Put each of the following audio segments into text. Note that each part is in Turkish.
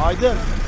Aydın.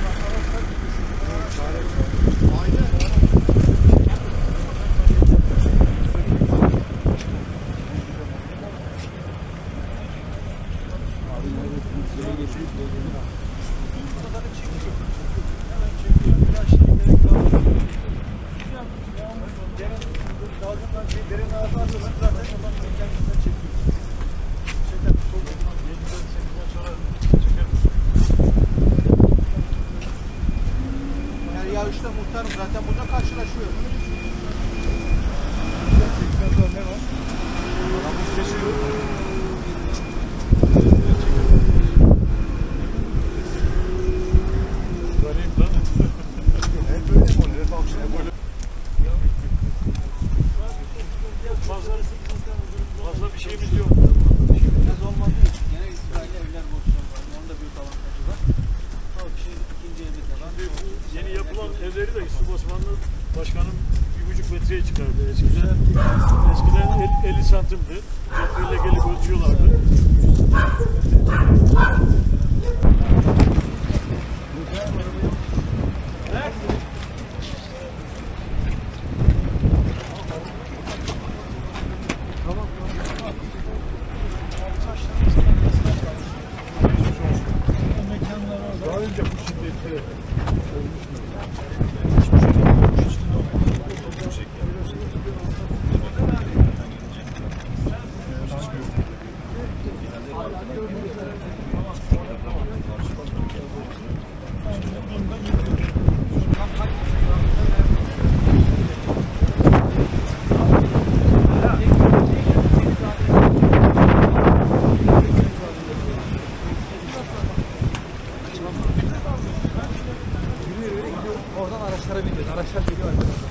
Oradan araçlara biniyoruz. Araçlar geliyor arkadaşlar.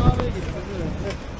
Kahveye gidiyoruz.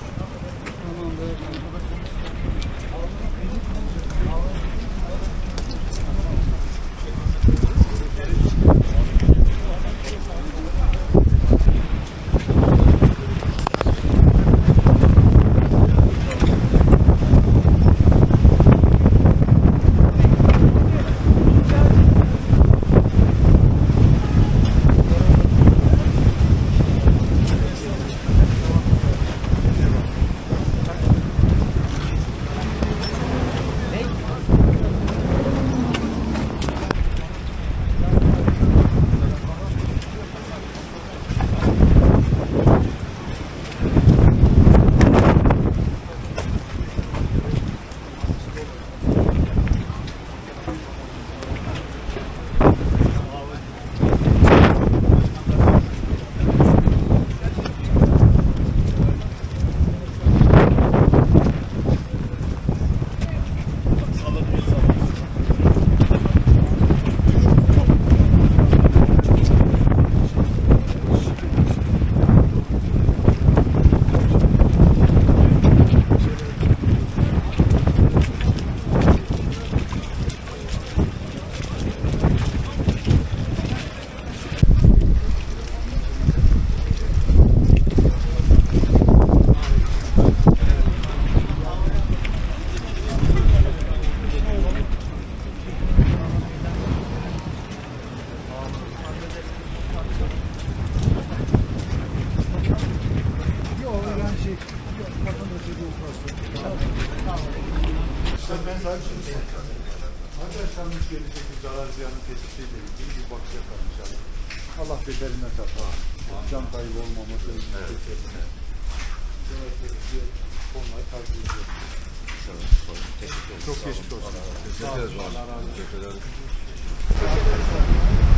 Arkadaşlarımız hiç gelecek bir zarar ziyanın tespitiyle ilgili bir bakış yapalım inşallah. Allah beterinden saklar. Can kaybı olmaması evet. beterinden. Evet, diğer konuları takip ediyoruz. Çok geçmiş olsun. Sağ olun. Allah razı olsun. Sayın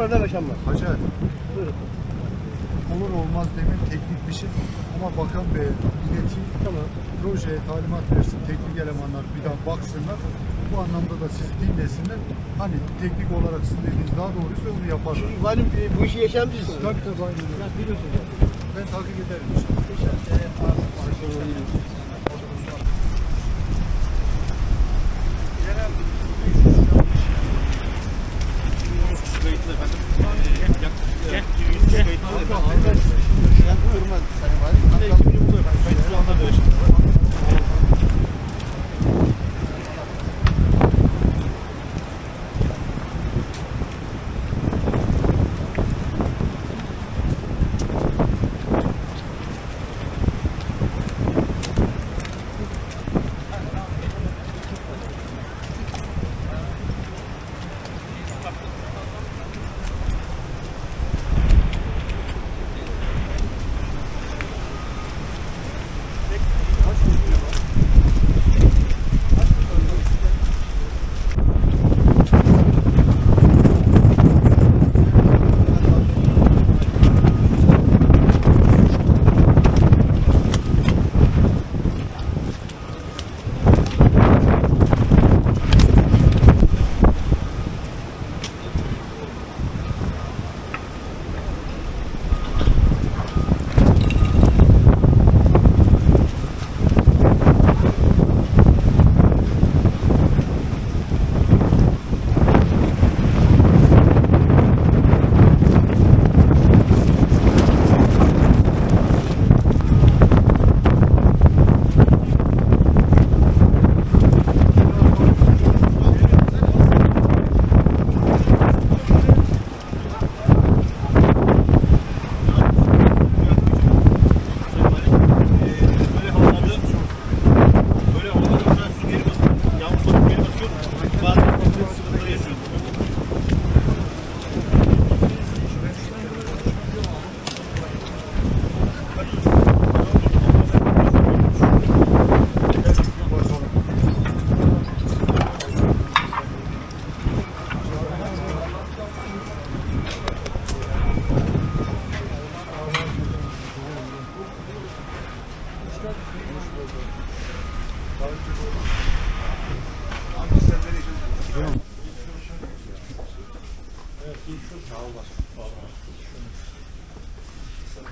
Problem yaşanmaz. Hacer, Buyurun. olur olmaz demin teknik bir şey ama bakan bey ileteyim. Tamam. Projeye talimat versin, teknik elemanlar bir daha baksınlar. Bu anlamda da sizi dinlesinler. Hani teknik olarak sizin dediğiniz daha doğruysa onu yaparlar. Valim e, bu işi yaşayan. Tabii tabii aynen öyle. Biliyorsunuz. Ben takip ederim işte. Kayıtlı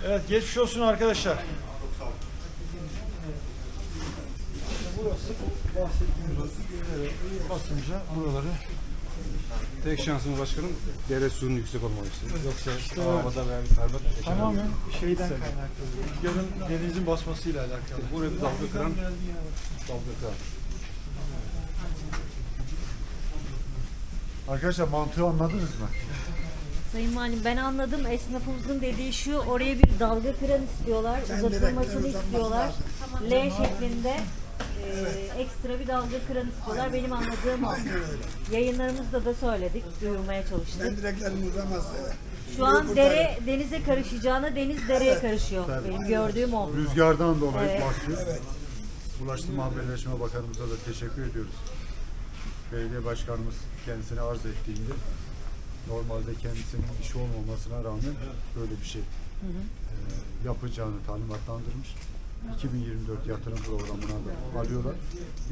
Evet geçmiş olsun arkadaşlar. Burası bahsettiğimiz basınca buraları Tek şansım başkanım dere suyunun yüksek olmaması. Yoksa işte havada veya bir sarbat tamamen şeyden kaynaklı. Rüzgarın denizin basmasıyla alakalı. Buraya bir dalga kıran dalga kıran. Arkadaşlar mantığı anladınız mı? Sayın Valim ben anladım. Esnafımızın dediği şu oraya bir dalga kıran istiyorlar. Uzatılmasını istiyorlar. L şeklinde e, ekstra bir dalga kıran istiyorlar. Benim anladığım o. Yayınlarımızda da söyledik. Duyurmaya çalıştık. direklerim uzamaz. Şu an dere denize karışacağına deniz dereye karışıyor. Benim gördüğüm o. Rüzgardan dolayı Evet. basıyor. Ulaştırma Haberleşme Bakanımıza da teşekkür ediyoruz. Belediye Başkanımız kendisini arz ettiğinde normalde kendisinin işi olmamasına rağmen böyle bir şey e, yapacağını talimatlandırmış. 2024 yatırım programına da alıyorlar.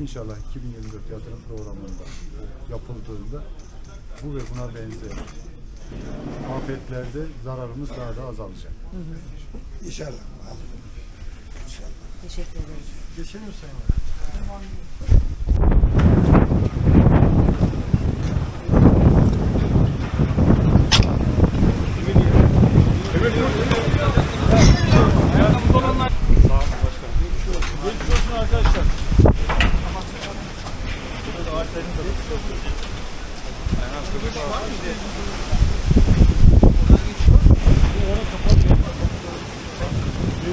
İnşallah 2024 yatırım programında yapıldığında bu ve buna benzer afetlerde zararımız daha da azalacak. İnşallah. Teşekkür ederim. Geçelim Sayın Valim? Geçmiş olsun arkadaşlar.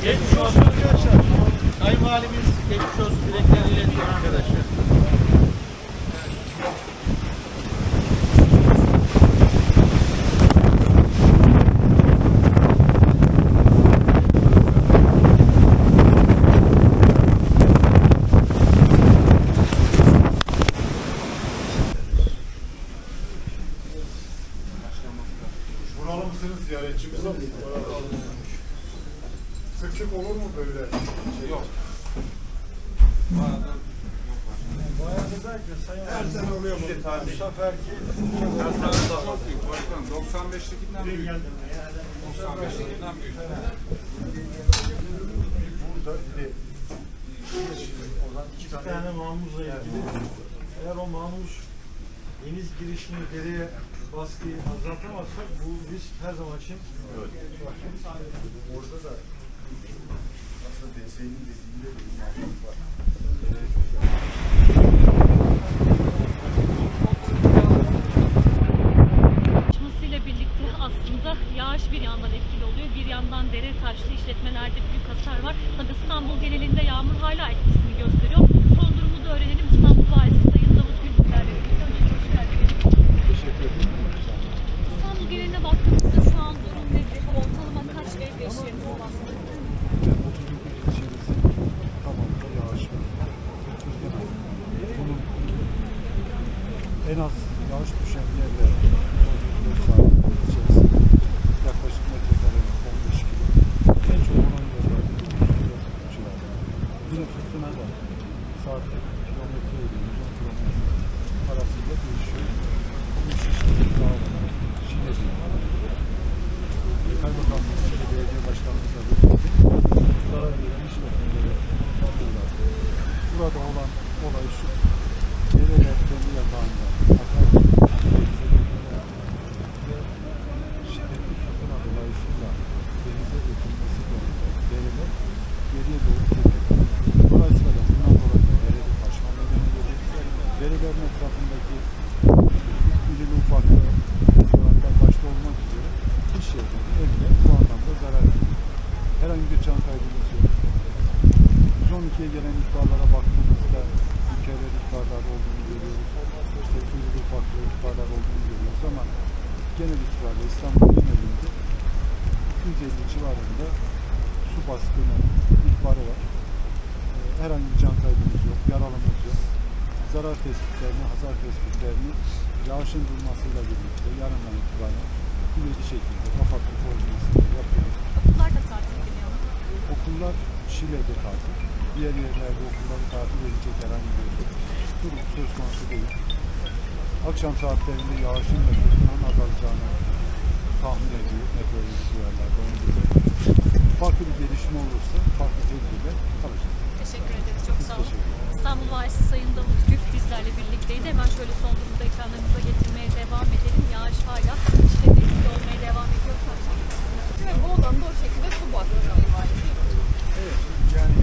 Geçmiş olsun arkadaşlar. Sayın Valimiz geçmiş olsun dileklerini iletiyor arkadaşlar. Buralı mısınız ziyaretçimiz? Sık sık olur mu böyle? Yok. Bayağıdır derken Sayın Her sene oluyor bu. Bu seferki Çok büyük başkanım. 95'tekinden büyük. 95'tekinden büyük. Burada bir oradan iki tane tane mamuzla ilgili. Eğer o mamuz deniz girişini dereye baskıyı azaltamazsak bu risk her zaman için orada da aslında DSE'nin dediğinde bir muhabbet var. Çalışmasıyla birlikte aslında yağış bir yandan etkili oluyor. Bir yandan dere taşlı işletmelerde büyük hasar var. Fakat İstanbul genelinde yağmur hala etkisini gösteriyor. Son durumu da öğrenelim. Genel itibariyle İstanbul genelinde 250 civarında su baskını ihbarı var. Ee, Herhangi bir can kaybımız yok, yaralımız yok. Zarar tespitlerini, hasar tespitlerini yağışın durmasıyla birlikte yarından itibaren ivedi şekilde AFAD'ın koordinasyonu yapıyoruz. Okullar da tatil ediliyor. Okullar Şile'de tatil. Diğer yerlerde okulları tatil edecek herhangi bir durum söz konusu değil. Akşam saatlerinde yağışın ve azalacağını tahmin ediyor meteoroloji duyarlarda onu göre. Farklı bir gelişme olursa farklı tedbirler alacağız. Teşekkür ederiz. Çok sağ olun. İstanbul Valisi Sayın Davut Gül bizlerle birlikteydi. Hemen şöyle son durumu da ekranlarınıza getirmeye devam edelim. Yağış hala şiddetli olmaya devam ediyor. Ve bu olanı da o şekilde su bastı. Evet, yani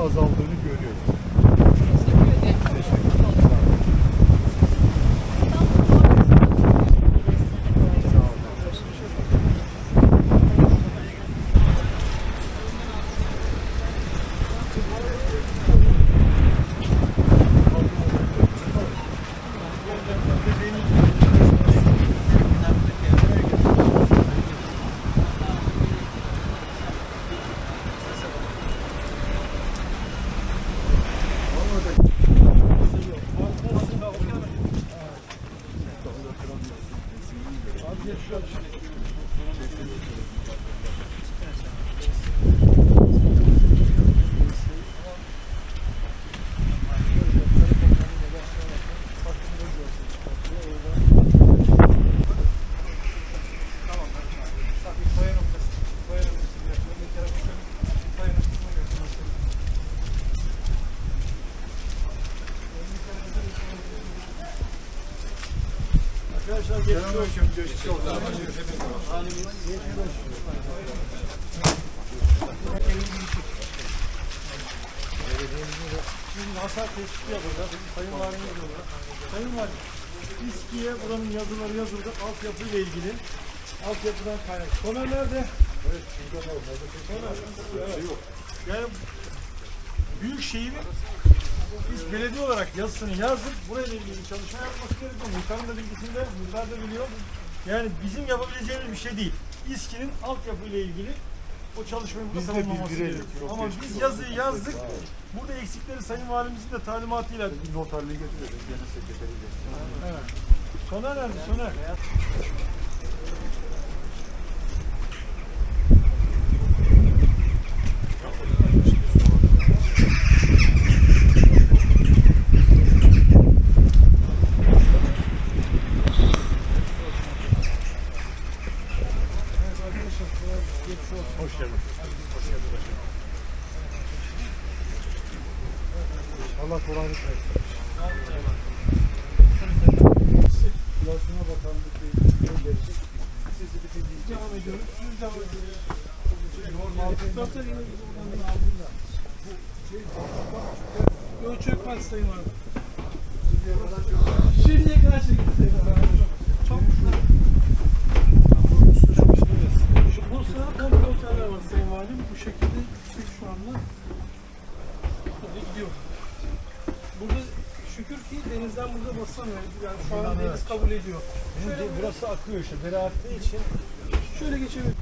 azaldığını Şimdi hasar tespiti yapacağız. Sayın Valimiz burada. Sayın Valim, İSKİ'ye buranın yazıları yazıldı. Altyapı ile ilgili. Altyapıdan kaynak. Soner nerede? Evet, Soner. Evet. Yani Büyükşehir'in biz belediye olarak yazısını yazdık. Burayla ilgili çalışma yapması gerekiyor. Muhtarın da bilgisinde, muhtar da biliyor. Yani bizim yapabileceğimiz bir şey değil. İSKİ'nin altyapı ile ilgili o çalışmanın Biz de tamamlaması gerekiyor. Ama biz yazıyı yazdık. Burada eksikleri Sayın Valimizin de talimatıyla. Bir noterliği getirelim. Genel sekreteri getirelim. Evet. Soner nerede? Soner. Hoş geldin. Allah kolaylık versin. Ulaştırma Bakanlığı bir gönderecek. Sizi bir dinleyeceğiz. Devam ediyoruz. Siz devam ediyoruz. Çökmez sayın var. Şimdiye kadar çekti sayın var. Çok Şu bu sırada komple oteller var sayın valim. Bu şekilde yüksek şu anda. Böyle gidiyor. Burada şükür ki denizden burada basamıyor. Yani şu an deniz kabul ediyor. Şimdi burası akıyor işte. Dere aktığı için Şöyle geçelim.